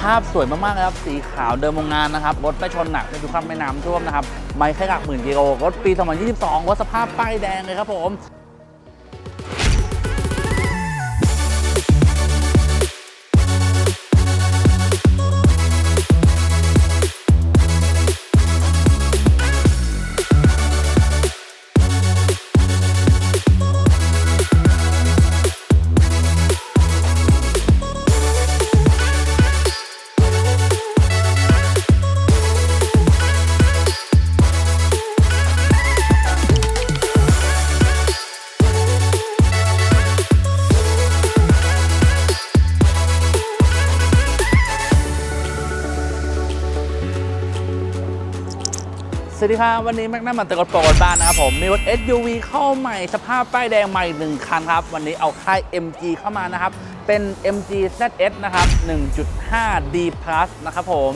ภาพสวยมากๆเลยครับ สีขาวเดิมโรงงานนะครับ รถไม่ชนหนักไม่ดูความไม่น้ำท่วมนะครับ ไม่แค่หลักหมื่นกิโล รถปี 2022 รถสภาพป้ายแดงเลยครับผม สวัสดีครับ วันนี้แม็กนัมมันตะกดโปรดบ้านนะครับผม มีรถ SUV เข้าใหม่สภาพป้ายแดงใหม่หนึ่งคันครับ วันนี้เอาค่าย MG เข้ามานะครับ เป็น MG ZS นะครับ 1.5 D Plus นะครับผม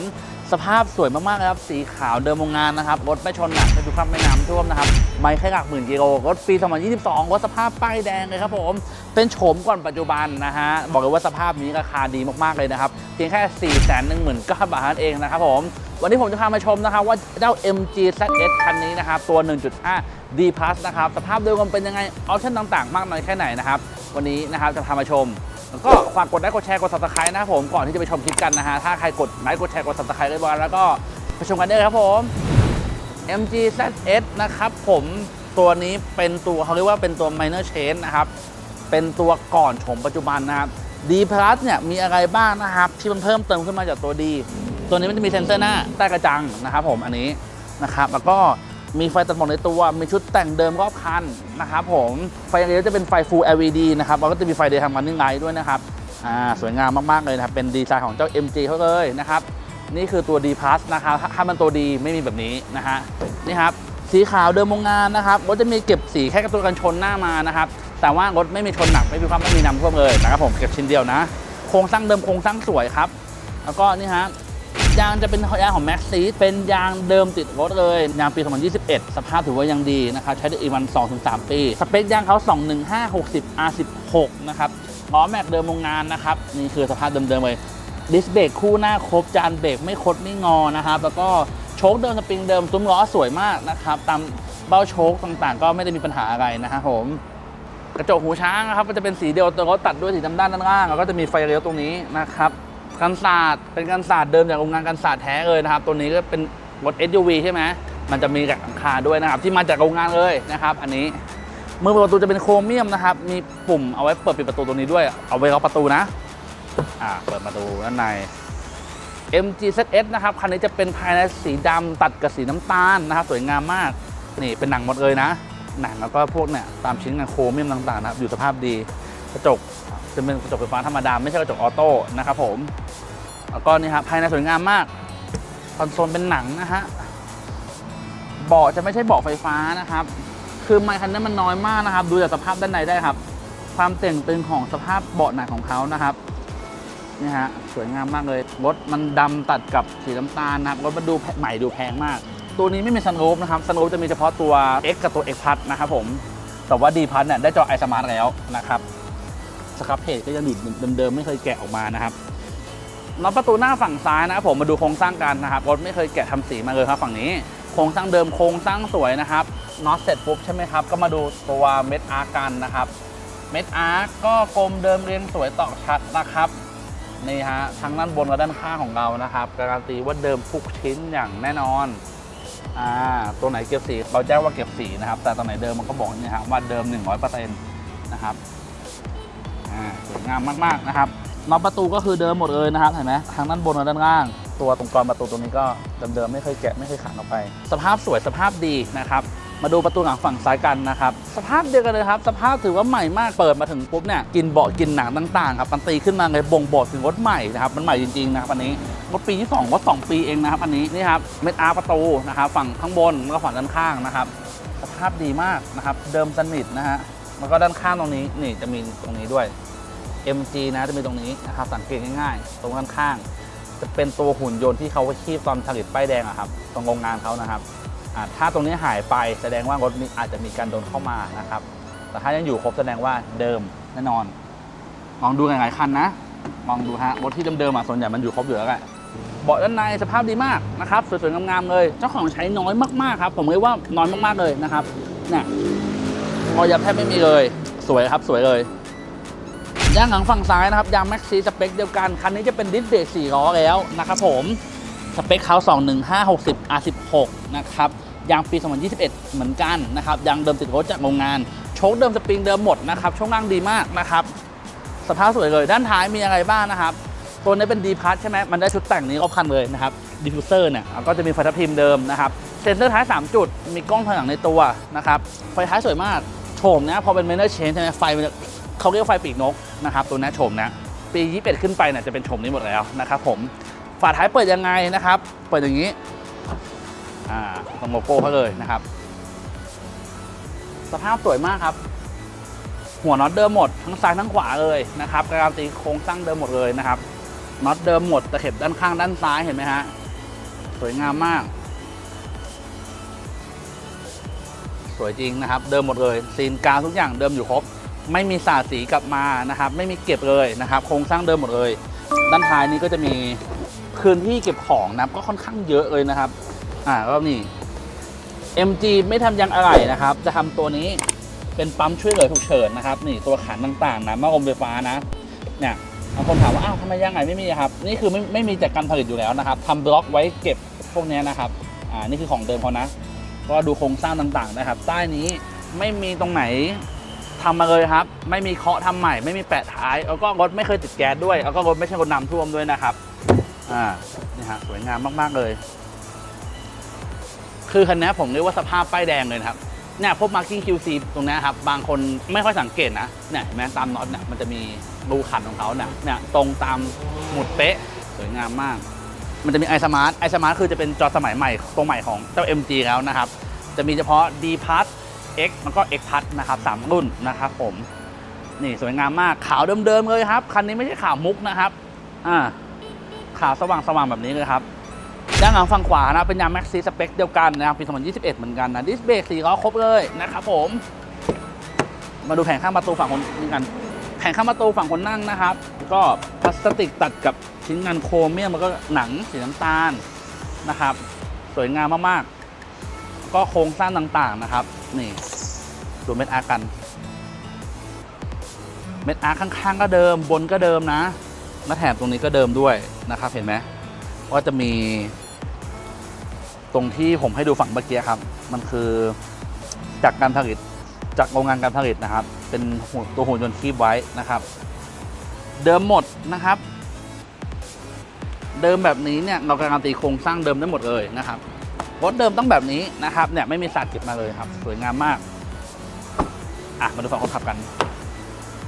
สภาพสวยมากๆเลยครับ สีขาวเดิมโรงงานนะครับ รถไม่ชนหนักไม่ดูความไม่น้ำท่วมนะครับ ไม่แค่หลักหมื่นกิโล รถปี2022 รถสภาพป้ายแดงเลยครับผม เป็นโฉมก่อนปัจจุบันนะฮะ บอกเลยว่าสภาพนี้ราคาดีมากๆเลยนะครับ เพียงแค่ 4 1 9 0 0 0 0บาทนั่นเองนะครับผม วันนี้ผมจะพามาชมนะครับว่าเจ้า MG ZS คันนี้นะครับตัว 1.5 D Plus นะครับสภาพโดยรวมเป็นยังไงออปชั่นต่างๆ มากน้อยแค่ไหนนะครับวันนี้นะครับจะพามาชมแล้วก็ฝากกดไลค์กดแชร์กด subscribe นะครับผมก่อนที่จะไปชมคลิปกันนะฮะถ้าใครกดไลค์กดแชร์กด subscribe เรียบร้อยแล้วก็ไปชมกันได้เลยครับผม MG ZS นะครับผมตัวนี้เป็นตัวเขาเรียกว่าเป็นตัว minor change นะครับเป็นตัวก่อนโฉมปัจจุบันนะครับ D Plus เนี่ยมีอะไรบ้างนะครับที่มันเพิ่มเติมขึ้นมาจากตัว D ตัวนี้มันจะมีเซ็นเซอร์หน้าใต้กระจังนะครับผมอันนี้นะครับแล้วก็มีไฟตัดหมอกในตัว มีชุดแต่งเดิมรอบคันนะครับผม ไฟเดียวจะเป็นไฟ Full LED นะครับ แล้วก็จะมีไฟ Daytime Running Light ด้วยนะครับ อ่า สวยงามมาก ๆ เลยนะครับ เป็นดีไซน์ของเจ้า MG เขาเลยนะครับ นี่คือตัว D Plus นะครับ ถ้ามันตัวดีไม่มีแบบนี้นะฮะ นี่ครับ สีขาวเดิมโรงงานนะครับ รถจะมีเก็บสีแค่กับตัวกันชนหน้ามานะครับ แต่ว่ารถไม่มีชนหนัก ไม่มีความไม่มีน้ำท่วมเลยนะครับผม เก็บชิ้นเดียวนะ โครงสร้างเดิมโครงสร้างสวยครับ แล้วก็นี่ฮะ ยางจะเป็นยางของ Max s e เป็นยางเดิมติดรถเลย ยางปี 2021 สภาพถือว่ายังดีนะครับใช้ได้อีกวัน 2-3 ปี สเปคยางเขา 21560 R16 นะครับล้อแม็กเดิมโรงงานนะครับ นี่คือสภาพเดิมๆเลยดิสเบรกคู่หน้าครบจานเบรกไม่คดไม่งอนะครับแล้วก็โชคเดิมสปริงเดิมซุ้มล้อสวยมากนะครับตามเบ้าโชคต่างๆ ก็ไม่ได้มีปัญหาอะไรนะครับผมกระจกหูช้างนะครับก็จะเป็นสีเดียวแต่เขาตัดด้วยสีดำด้านด้านล่างแล้วก็จะมีไฟเลี้ยวตรงนี้นะครับ กันศาสตร์เป็นกันศาสตร์เดิมจากโรงงานกันศาสตร์แท้เลยนะครับ ตัวนี้ก็เป็นรถ SUV ใช่ไหมมันจะมีกับหลังคาด้วยนะครับ ที่มาจากโรงงานเลยนะครับ อันนี้มือประตูจะเป็นโครเมียมนะครับ มีปุ่มเอาไว้เปิดปิดประตูตรงนี้ด้วย เอาไว้ล็อกประตูนะ อ่า เปิดประตูด้านใน MG ZS นะครับ คันนี้จะเป็นภายในสีดำตัดกับสีน้ำตาลนะครับ สวยงามมาก นี่เป็นหนังหมดเลยนะ หนังแล้วก็พวกเนี่ยตามชิ้นงานโครเมียมต่างๆนะครับ อยู่สภาพดี กระจก จะเป็นกระจกไฟฟ้าธรรมดาไม่ใช่กระจกออโต้นะครับผมแล้วก็นี่ครับภายในสวยงามมากคอนโซลเป็นหนังนะฮะเบาะจะไม่ใช่เบาะไฟฟ้านะครับ คือไมค์คันนั้นมันน้อยมากนะครับ ดูจากสภาพด้านในได้ครับ ความเต่งตึงของสภาพเบาะหนังของเขานะครับนี่ฮะสวยงามมากเลยรถมันดำตัดกับสีน้ำตาลนะครับรถมันดูใหม่ดูแพงมาก ตัวนี้ไม่มีซันรูฟนะครับซันรูฟจะมีเฉพาะตัว X กับตัว X Plus นะครับผมแต่ว่า D Plus เนี่ยได้จอ i Smart แล้วนะครับ สครับเพจก็ยังอยู่เดิมๆไม่เคยแกะออกมานะครับน็อตประตูหน้าฝั่งซ้ายนะครับผมมาดูโครงสร้างกันนะครับรถไม่เคยแกะทำสีมาเลยครับ ฝั่งนี้โครงสร้างเดิมโครงสร้างสวยนะครับน็อตเสร็จปุ๊บใช่ไหมครับก็มาดูตัวเม็ดอาร์กันนะครับ เม็ดอาร์ก็กลมเดิมเรียงสวยตอกชัดนะครับนี่ฮะทั้งด้านบนและด้านข้างของเรานะครับการันตีว่าเดิมทุกชิ้นอย่างแน่นอนอ่าตัวไหนเก็บสีเราแจ้งว่าเก็บสีนะครับ แต่ตัวไหนเดิมมันก็บอกนี่ฮะว่าเดิม 100%นะครับ อ่าสวยงามมากๆนะครับน็อตประตูก็คือเดิมหมดเลยนะครับเห็นไหมทั้งด้านบนและด้านล่าง ตัวตรงกรอนประตูตรงนี้ก็เดิมๆไม่เคยแกะไม่เคยขันออกไป สภาพสวยสภาพดีนะครับมาดูประตูหลังฝั่งซ้ายกันนะครับ สภาพเดียวกันเลยครับ สภาพถือว่าใหม่มาก เปิดมาถึงปุ๊บเนี่ยกินเบาะกินหนังต่างๆครับมันตีขึ้นมาเลยบ่งบอกถึงรถใหม่นะครับ มันใหม่จริงๆนะครับอันนี้รถปีที่2รถ2ปีเองนะครับ อันนี้นี่ครับเม็ดอาร์ประตูนะครับฝั่งข้างบนแล้วก็ฝั่งด้านข้างนะครับ สภาพดีมากนะครับ เดิมสนิทนะฮะแล้วก็ด้านข้างตรงนี้นี่จะมีตรงนี้ด้วย MG นะจะมีตรงนี้นะครับสังเกตง่ายๆ ตรงด้านข้างจะเป็นตัวหุ่นยนต์ที่เขาคีบตอนผลิตป้ายแดงอะครับตรงโรงงานเขานะครับถ้าตรงนี้หายไปแสดงว่ารถมีอาจจะมีการโดนเข้ามานะครับ แต่ถ้ายังอยู่ครบแสดงว่าเดิมแน่นอนลองดูหลายๆคันนะลองดูฮะรถที่เดิมๆอะส่วนใหญ่มันอยู่ครบอยู่แล้วแหละเบาะด้านในสภาพดีมากนะครับสวยๆงามๆเลย เจ้าของใช้น้อยมากๆครับ ผมเรียกว่าน้อยมากๆเลยนะครับเนี่ยรอยยับแทบไม่มีเลย สวยครับสวยเลย ยางหลังฝั่งซ้ายนะครับยางแม็กซีสเปคเดียวกัน คันนี้จะเป็นดิสเบรก4ล้อแล้วนะครับผมสเปคเขา21560 R16 นะครับยางปี 2021 เหมือนกันนะครับยางเดิมติดรถจากโรงงาน โชคเดิมสปริงเดิมหมดนะครับช่วงล่างดีมากนะครับ สภาพสวยเลย ด้านท้ายมีอะไรบ้างนะครับ ตัวนี้เป็นดีพัทใช่ไหมมันได้ชุดแต่งนี้ครบคันเลยนะครับดิฟฟิวเซอร์เนี่ยก็จะมีไฟทับทิมเดิมนะครับเซ็นเซอร์ท้าย 3 จุด มีกล้องถอยหลังในตัวนะครับไฟท้ายสวยมากโฉมนะพอเป็นเมนเนอร์เชนใช่ไหมไฟมันจะ เขาเรียกไฟปีกนกนะครับตัวนี้โฉมนะปี 21 ขึ้นไปเนี่ยจะเป็นโฉมนี้หมดแล้วนะครับผมฝาท้ายเปิดยังไงนะครับ เปิดอย่างนี้อ่าตรงโลโก้เขาเลยนะครับ สภาพสวยมากครับ หัวน็อตเดิมหมดทั้งซ้ายทั้งขวาเลยนะครับการันตีโครงสร้างเดิมหมดเลยนะครับน็อตเดิมหมดตะเข็บด้านข้างด้านซ้ายเห็นไหมฮะสวยงามมาก สวยจริงนะครับ เดิมหมดเลยซีนกาวทุกอย่างเดิมอยู่ครบ ไม่มีสาสีกลับมานะครับ ไม่มีเก็บเลยนะครับ โครงสร้างเดิมหมดเลย ด้านท้ายนี้ก็จะมีพื้นที่เก็บของนะก็ค่อนข้างเยอะเลยนะครับ อ่าก็นี่ MG ไม่ทำยางอะไหล่นะครับ จะทำตัวนี้เป็นปั๊มช่วยเหลือฉุกเฉินนะครับ นี่ตัวขันต่างๆนะม้อมไฟฟ้านะเนี่ยบางคนถามว่าอ้าวทำไมยางไหลไม่มีครับ นี่คือไม่ไม่มีจากการผลิตอยู่แล้วนะครับทำบล็อกไว้เก็บพวกนี้นะครับ อ่านี่คือของเดิมเขานะ ก็ดูโครงสร้างต่างๆนะครับ ใต้นี้ไม่มีตรงไหน ทำมาเลยครับ ไม่มีเคาะทำใหม่ไม่มีแปะท้ายแล้วก็รถไม่เคยติดแก๊สด้วยแล้วก็รถไม่ใช่รถน้ำท่วมด้วยนะครับอ่านี่ฮะสวยงามมากๆเลย คือคันนี้ผมเรียกว่าสภาพป้ายแดงเลยครับเนี่ยพวก marking QC ตรงนี้ครับ บางคนไม่ค่อยสังเกตนะเนี่ยเห็นไหมตามน็อตเนี่ยมันจะมีรูขันของเขาเนี่ยเนี่ยตรงตามหมุดเป๊ะสวยงามมาก มันจะมี i Smart i Smart คือจะเป็นจอสมัยใหม่ตัวใหม่ของเจ้า MG แล้วนะครับ จะมีเฉพาะ D Plus X แล้วก็ X p l u นะครับสามรุ่นนะครับผมนี่สวยงามมากขาวเดิมๆเลยครับ คันนี้ไม่ใช่ขาวมุกนะครับอ่าขาวสว่างๆแบบนี้เลยครับด้านหลังฝั่งขวานะเป็นยางแม็กซีสเปคเดียวกันนะครับปี2021 เหมือนกันนะดิสเบรกสี่ล้อครบเลยนะครับผม มาดูแผงข้างประตูฝั่งคนนี้กัน แผงข้างประตูฝั่งคนนั่งนะครับ ก็พลาสติกตัดกับชิ้นงานโครเมียมแล้วก็หนังสีน้ำตาลนะครับ สวยงามมากๆ ก็โครงสร้างต่างๆนะครับ นี่ ดูเม็ดอาร์กัน เม็ดอาร์ข้างๆ ก็เดิมบนก็เดิมนะและแถมตรงนี้ก็เดิมด้วยนะครับ เห็นไหมว่าจะมีตรงที่ผมให้ดูฝั่งเมื่อกี้ครับ มันคือจากการผลิตจากโรงงานการผลิตนะครับ เป็นตัวหุ่นยนต์คีบไว้นะครับ เดิมหมดนะครับ เดิมแบบนี้เนี่ยเราการันตีโครงสร้างเดิมได้หมดเลยนะครับ รถเดิมต้องแบบนี้นะครับเนี่ยไม่มีสาดเก็บมาเลยครับ สวยงามมากอะมาดูฝั่งคนขับกัน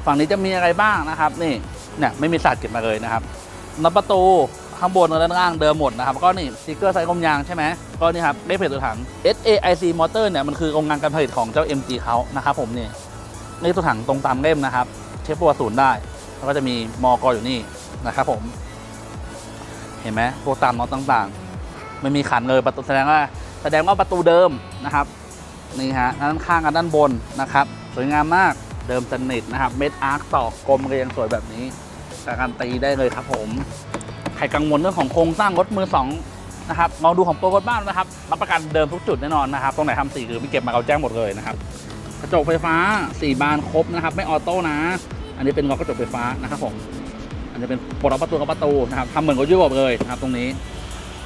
ฝั่งนี้จะมีอะไรบ้างนะครับ นี่เนี่ยไม่มีสาดเก็บมาเลยนะครับน็อตประตูข้างบนและด้านล่างเดิมหมดนะครับก็นี่สติกเกอร์ใส่ลมยางใช่ไหมก็นี่ครับเลขเพจตัวถัง SAIC Motor เนี่ยมันคือโรงงานการผลิตของเจ้า MG เขานะครับผมนี่นี่ตัวถังตรงตามเล่มนะครับ เช็คประวัติศูนย์ได้ แล้วก็จะมีมอกอยู่นี่นะครับผม เห็นไหมพวตามน็อตต่างๆ ไม่มีขันเลยประตูแสดงว่าแสดงว่าประตูเดิมนะครับนี่ฮะด้านข้างกับด้านบนนะครับ สวยงามมากเดิมสนิทนะครับ เม็ดอาร์คตอกกลมเรียงสวยแบบนี้การันตีได้เลยครับผมใครกังวลเรื่องของโครงสร้างรถมือสองนะครับลองดูของโปรรถบ้านนะครับรับประกันเดิมทุกจุดแน่นอนนะครับตรงไหนทำสีหรือไม่เก็บมาเขาแจ้งหมดเลยนะครับกระจกไฟฟ้า 4 บานครบนะครับ ไม่ออโต้นะ อันนี้เป็นล็อกกระจกไฟฟ้านะครับผมอันนี้เป็นปลดล็อกประตูกับประตูนะครับทำเหมือนกับยุโรปเลยนะครับตรงนี้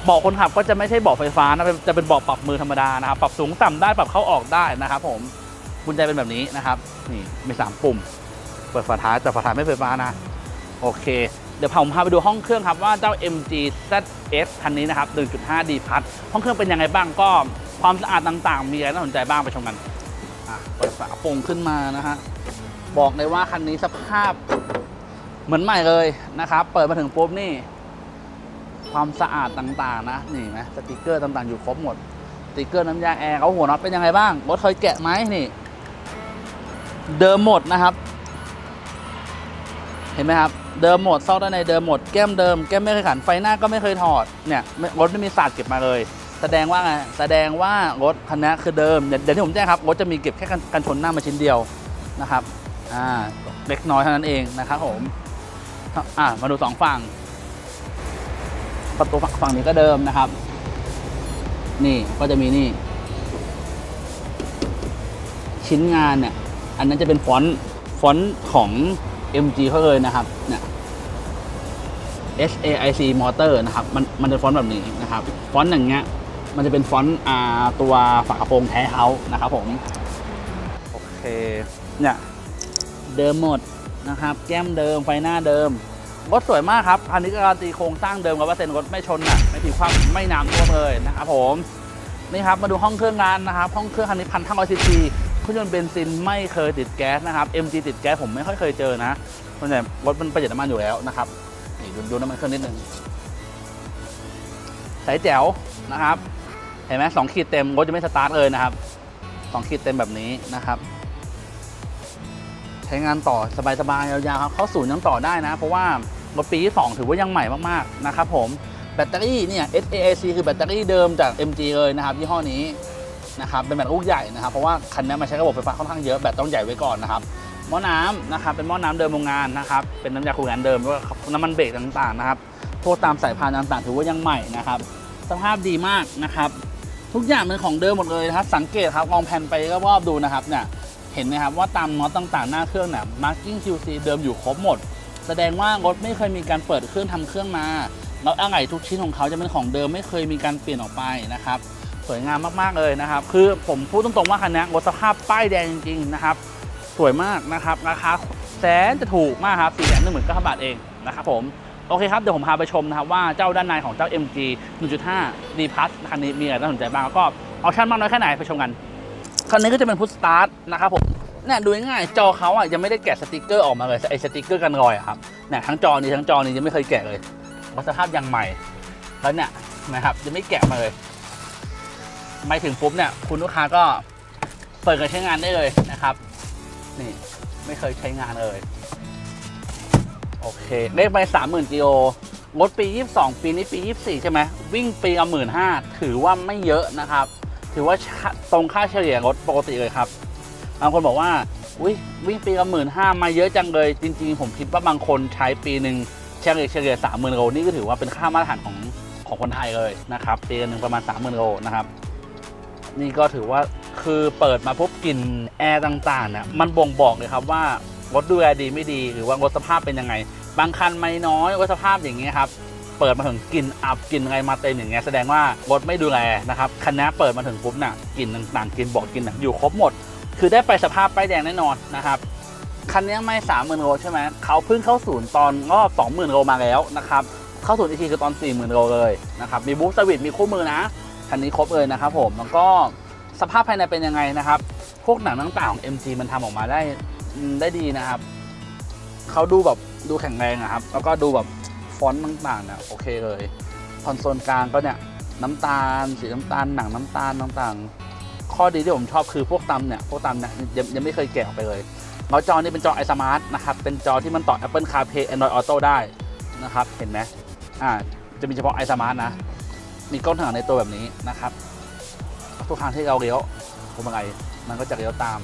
เบาะคนขับก็จะไม่ใช่เบาะไฟฟ้านะเป็นจะเป็นเบาะปรับมือธรรมดานะครับปรับสูงต่ำได้ปรับเข้าออกได้นะครับผมกุญแจเป็นแบบนี้นะครับนี่มีสามปุ่ม เปิดฝาท้ายแต่ฝาท้ายไม่ไฟฟ้านะ โอเค เดี๋ยวผมพาไปดูห้องเครื่องครับว่าเจ้า MG ZS คันนี้นะครับ 1.5 D พัทห้องเครื่องเป็นยังไงบ้างก็ความสะอาดต่างๆ มีอะไรน่าสนใจบ้างไปชมกันอะเปิดฝาโปร่งขึ้นมานะฮะบอกเลยว่าคันนี้สภาพเหมือนใหม่เลยนะครับ เปิดมาถึงปุ๊บนี่ ความสะอาดต่างๆนะนี่ไหมสติกเกอร์ต่างๆอยู่ครบหมดสติกเกอร์น้ำยาแอร์เขาหัวน็อตเป็นยังไงบ้างรถเคยแกะไหมนี่ เดิมหมดนะครับ เห็นไหมครับ เดิมหมดซอกด้านในเดิมหมดแก้มเดิมแก้มไม่เคยขันไฟหน้าก็ไม่เคยถอดเนี่ยรถไม่มีสาดเก็บมาเลย แสดงว่าไงแสดงว่ารถคันนี้คือเดิมเดี๋ยวเดี๋ยวที่ผมแจ้งครับรถจะมีเก็บแค่กันชนหน้ามาชิ้นเดียวนะครับอ่าเล็กน้อยเท่านั้นเองนะครับผมอะมาดูสองฝั่ง ประตูฝั่งนี้ก็เดิมนะครับ นี่ก็จะมีนี่ ชิ้นงานเนี่ย อันนั้นจะเป็นฟอนต์ฟอนต์ของ MG เขาเลยนะครับเนี่ย SAIC Motor นะครับ มันมันจะฟอนต์แบบนี้นะครับ ฟอนต์อย่างเงี้ย มันจะเป็นฟอนต์อ่าตัวฝากระโปรงแท้เขานะครับผม โอเค เนี่ย เดิมหมดนะครับ แก้มเดิม ไฟหน้าเดิม รถสวยมากครับคันนี้การันตีโครงสร้างเดิมกับว่าเซ็นรถไม่ชนหนักไม่ถีบความไม่น้ำท่วมเลยนะครับผมนี่ครับมาดูห้องเครื่องงานนะครับห้องเครื่องคันนี้พันห้าร้อยซีซีเครื่องยนต์เบนซินไม่เคยติดแก๊สนะครับ MG ติดแก๊สผมไม่ค่อยเคยเจอนะส่วนใหญ่รถมันประหยัดน้ำมันอยู่แล้วนะครับนี่ดูดูน้ำมันเครื่องนิดนึงใสแจ๋วนะครับ เห็นไหมสองขีดเต็มรถจะไม่สตาร์ทเลยนะครับสองขีดเต็มแบบนี้นะครับ ช้งานต่อสบายๆยาวๆครับเข้าศูนย์ยังต่อได้นะ เพราะว่ารถปีที่ 2 ถือว่ายังใหม่มากๆนะครับผมแบตเตอรี่เนี่ย SAIC คือแบตเตอรี่เดิมจาก MG เลยนะครับยี่ห้อนี้นะครับเป็นแบตลูกใหญ่นะครับเพราะว่าคันนี้มันใช้ระบบไฟฟ้าค่อนข้างเยอะแบตต้องใหญ่ไว้ก่อนนะครับหม้อน้ำนะครับเป็นหม้อน้ำเดิมโรงงานนะครับเป็นน้ำยาคูลแลนเดิมด้วยน้ำมันเบรกต่างๆนะครับพวกตามสายพานต่างๆ ถือว่ายังใหม่นะครับสภาพดีมากนะครับทุกอย่างเป็นของเดิมหมดเลยนะครับ สังเกตครับลองแผ่นไปรอบๆดูนะครับเนี่ย เห็นไหมครับว่าตามน็อตต่างๆ หน้าเครื่องเนี่ย marking QC เดิมอยู่ครบหมด แสดงว่ารถไม่เคยมีการเปิดเครื่องทำเครื่องมาแล้วอะไหล่ทุกชิ้นของเขาจะเป็นของเดิมไม่เคยมีการเปลี่ยนออกไปนะครับสวยงามมากๆเลยนะครับ คือผมพูดตรงๆว่าคันนี้รถสภาพป้ายแดงจริงๆนะครับ สวยมากนะครับราคาแสนจะถูกมากครับ4 1 9 0 0 0บาทเองนะครับผมโอเคครับ เดี๋ยวผมพาไปชมนะครับว่าเจ้าด้านในของเจ้า MG 1.5 D Plus คันนี้มีอะไรน่าสนใจบ้างแล้วก็ออปชั่นมากน้อยแค่ไหนไปชมกัน คันนี้ก็จะเป็นพุทสตาร์ทนะครับผมเนี่ยดูง่ายจอเขาอะยังไม่ได้แกะสติกเกอร์ออกมาเลยไอสติกเกอร์กันรอยอะครับเนี่ยทั้งจอนี้ทั้งจอนี้ยังไม่เคยแกะเลยเพราะสภาพยังใหม่แล้วเนี่ยนะครับยังไม่แกะมาเลยไม่ถึงปุ๊บเนี่ยคุณลูกค้าก็เปิดการใช้งานได้เลยนะครับ นี่ไม่เคยใช้งานเลย โอเคเลขไปสามหมื่นกิโลรถปี 22 ปีนี้ปี 24 ใช่ไหมวิ่งปีละหมื่นห้าถือว่าไม่เยอะนะครับ ถือว่าตรงค่าเฉลี่ยรถปกติเลยครับบางคนบอกว่าอุ้ยวิ่งปีละหมื่นห้ามาเยอะจังเลย จริง ๆ ผมคิดว่าบางคนใช้ปีหนึ่งเฉลี่ยเฉลี่ยสามหมื่นโลนี่ก็ถือว่าเป็นค่ามาตรฐานของของคนไทยเลยนะครับปีหนึ่งประมาณสามหมื่นโลนะครับนี่ก็ถือว่าคือเปิดมาพบกลิ่นแอร์ต่างๆเนี่ยมันบ่งบอกเลยครับว่ารถดูแลดีไม่ดีหรือว่ารถสภาพเป็นยังไง บางคันไม่น้อยรถสภาพอย่างเงี้ยครับ เปิดมาถึงกลิ่นอับกลิ่นอะไรมาเต็มอย่างเงี้ยแสดงว่ารถไม่ดูแลนะครับคันนี้เปิดมาถึงปุ๊บน่ะกลิ่นต่างๆกลิ่นบอกกลิ่นน่ะอยู่ครบหมด คือได้ไปสภาพป้ายแดงแน่นอนนะครับคันนี้ไม่สามหมื่นโลใช่ไหมเขาเพิ่งเข้าศูนย์ตอนรอบสองหมื่นโลมาแล้วนะครับเข้าศูนย์อีกทีคือตอนสี่หมื่นโลเลยนะครับมีบูสต์สวิตมีคู่มือนะคันนี้ครบเลยนะครับผมแล้วก็สภาพภายในเป็นยังไงนะครับ พวกหนังต่างๆของ MG มันทำออกมาได้ได้ดีนะครับเขาดูแบบดูแข็งแรงอะครับ แล้วก็ดูแบบ ฟอนต์ต่างๆเนี่ยโอเคเลยคอนโซลกลางก็เนี่ยน้ำตาล สีน้ำตาลหนังน้ำตาลต่างๆ ข้อดีที่ผมชอบคือพวกตำเนี่ยพวกตำเนี่ยยังยังไม่เคยแกะออกไปเลยแล้วจอนี้เป็นจอ iSmart นะครับเป็นจอที่มันต่อ Apple CarPlay Android Auto ได้นะครับเห็นไหมอ่าจะมีเฉพาะ iSmart นะ มีกล้องถ่างหลังในตัวแบบนี้นะครับทุกครั้งที่เราเลี้ยวพวงมาลัยมันก็จะเลี้ยวตาม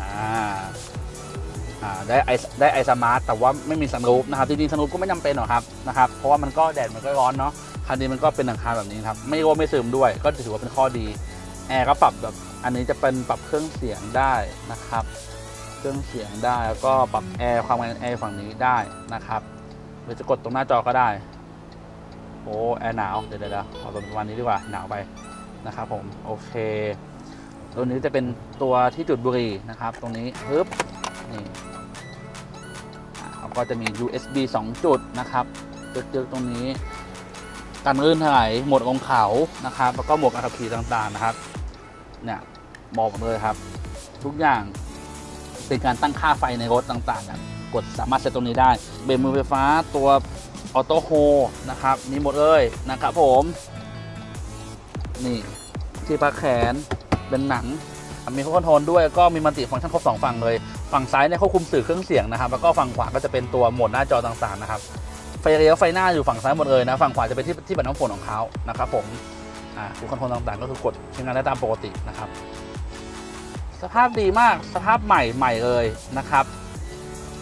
อ่า อ่าได้ไอได้ไอสมาร์ทแต่ว่าไม่มีสันรูปนะครับจริงๆสันรูปก็ไม่จำเป็นหรอกครับนะครับเพราะว่ามันก็แดดมันก็ร้อนเนาะคันนี้มันก็เป็นหลังคาแบบนี้ครับไม่ร้อนไม่ซึมด้วย ก็ถือว่าเป็นข้อดีแอร์ก็ปรับแบบอันนี้จะเป็นปรับเครื่องเสียงได้นะครับ เครื่องเสียงได้แล้วก็ปรับแอร์ความแรงแอร์ฝั่งนี้ได้นะครับหรือจะกดตรงหน้าจอก็ได้โอ้แอร์หนาวเดี๋ยวเดี๋ยวเดี๋ยวประมาณนี้ดีกว่าหนาวไปนะครับผมโอเค ตัวนี้จะเป็นตัวที่จุดบุหรี่นะครับ ตรงนี้ปึ๊บ นี่อ่าก็จะมี USB 2 จุดนะครับจึกๆตรงนี้กันลื่นถลายหมดลงเขานะครับ แล้วก็หมดการขับขี่ต่างๆนะครับ เนี่ยบอกเลยครับ ทุกอย่างเป็นการตั้งค่าไฟในรถต่างๆนี่ยกดสามารถเซตตรงนี้ได้ เบรกมือไฟฟ้าตัวออโต้โฮนะครับมีหมดเลยนะครับผม นี่ที่พักแขนเป็นหนัง มีคอนโทรลด้วยก็มีมัลติฟังก์ชันครบสองฝั่งเลย ฝั่งซ้ายเนี่ยควบคุมสื่อเครื่องเสียงนะครับ แล้วก็ฝั่งขวาก็จะเป็นตัวโหมดหน้าจอต่างๆนะครับ ไฟเลี้ยวไฟหน้าอยู่ฝั่งซ้ายหมดเลยนะ ฝั่งขวาจะเป็นที่ที่บัตรน้ำฝนของเขานะครับผมอ่าคอนโทรลต่างๆ ก็คือกดใช้งานได้ตามปกตินะครับ สภาพดีมาก สภาพใหม่ใหม่เลยนะครับ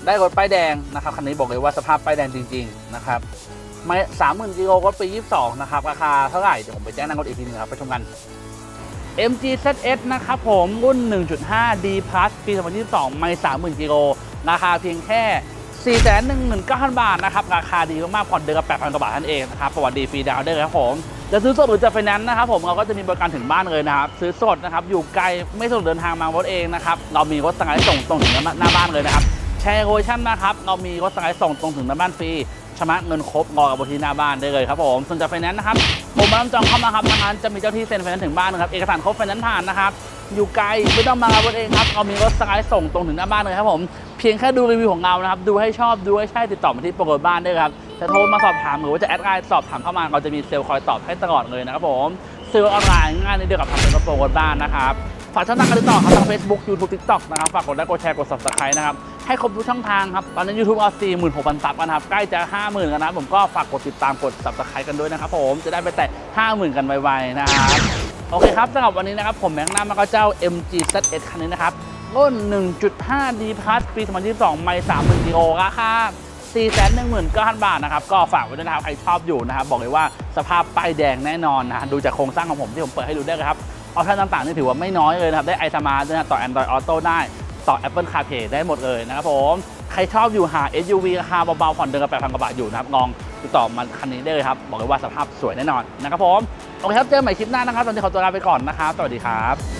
ได้รถป้ายแดงนะครับ คันนี้บอกเลยว่าสภาพป้ายแดงจริง ๆ นะครับ ไม่สามหมื่นกิโลรถปี22นะครับ ราคาเท่าไหร่ เดี๋ยวผมไปแจ้งหน้ารถอีกทีนึงครับ ไปชมกัน MG ZS นะครับผมรุ่น 1.5 D Plus ปี 2022 ไม่ 30,000 กิโล ราคาเพียงแค่ 419,000 บาทนะครับ ราคาดีมากๆผ่อนเดือนละ8,000 กว่าบาทนั่นเองนะครับ ประวัติดีฟรีดาวน์ได้เลยครับผมจะซื้อสดหรือจะไฟแนนซ์นะครับผมเราก็จะมีบริการถึงบ้านเลยนะครับ ซื้อสดนะครับ อยู่ไกลไม่สะดวกเดินทางมารถเองนะครับ เรามีรถสไลด์ส่งตรงถึงหน้าบ้านเลยนะครับแชร์โลชั่นนะครับ เรามีรถสไลด์ส่งตรงถึงหน้าบ้านฟรี ชำระเงินครบรอกับบนที่หน้าบ้านได้เลยครับผมส่วนจะไฟแนนซ์นะครับผมมาจองเข้ามาครับทางร้านจะมีเจ้าที่เซ็นไฟแนนซ์ถึงบ้านนะครับเอกสารครบไฟแนนซ์ผ่านนะครับอยู่ไกลไม่ต้องมารับรถเองครับเรามีรถสไลด์ส่งตรงถึงหน้าบ้านเลยครับผมเพียงแค่ดูรีวิวของเรานะครับดูให้ชอบดูให้ใช่ติดต่อมาที่โปรโมทบ้านได้เลยครับจะโทรมาสอบถามหรือว่าจะแอดไลน์สอบถามเข้ามาเราจะมีเซลล์คอยตอบให้ตลอดเลยนะครับผมซื้อออนไลน์ง่ายนิดเดียวกับทำเป็นโปรโมทบ้านนะครับฝากช่องทางการติดต่อครับทาง Facebook YouTube TikTok นะครับฝากกดไลค์กดแชร์กด Subscribe นะครับ ให้ครบทุกช่องทางครับ ตอนนี้ YouTube เอา 46,000ซับกันครับ ใกล้จะ 50,000กันนะ ผมก็ฝากกดติดตามกด Subscribe กันด้วยนะครับผม จะได้ไปแตะ50,000 กันไวๆ นะครับ โอเคครับสำหรับวันนี้นะครับ ผมแบงค์น้ำแล้วก็เจ้า MG ZS คันนี้นะครับรุ่น 1.5 D Plus ปี 2022 ไม่ 30,000กิโลราคา419,000 บาทนะครับ ก็ฝากไว้ด้วยนะครับ ใครชอบอยู่นะครับ บอกเลยว่าสภาพป้ายแดงแน่นอนนะ ดูจากโครงสร้างของผมที่ผมเปิดให้ดูได้เลยครับ ออปชั่นต่างๆนี่ถือว่าไม่น้อยเลยนะครับ ได้ i s m a r t ด้วยนะต่อ Android Auto ได้ ต่อ Apple CarPlay ได้หมดเลยนะครับผม ใครชอบอยู่หา SUV ราคาเบาๆผ่อนเดือนละ8,000กว่าบาทอยู่นะครับลองติดต่อมาคันนี้ได้เลยครับ บอกเลยว่าสภาพสวยแน่นอนนะครับผม โอเคครับ เจอกันใหม่คลิปหน้านะครับ ตอนนี้ขอตัวลาไปก่อนนะครับ สวัสดีครับ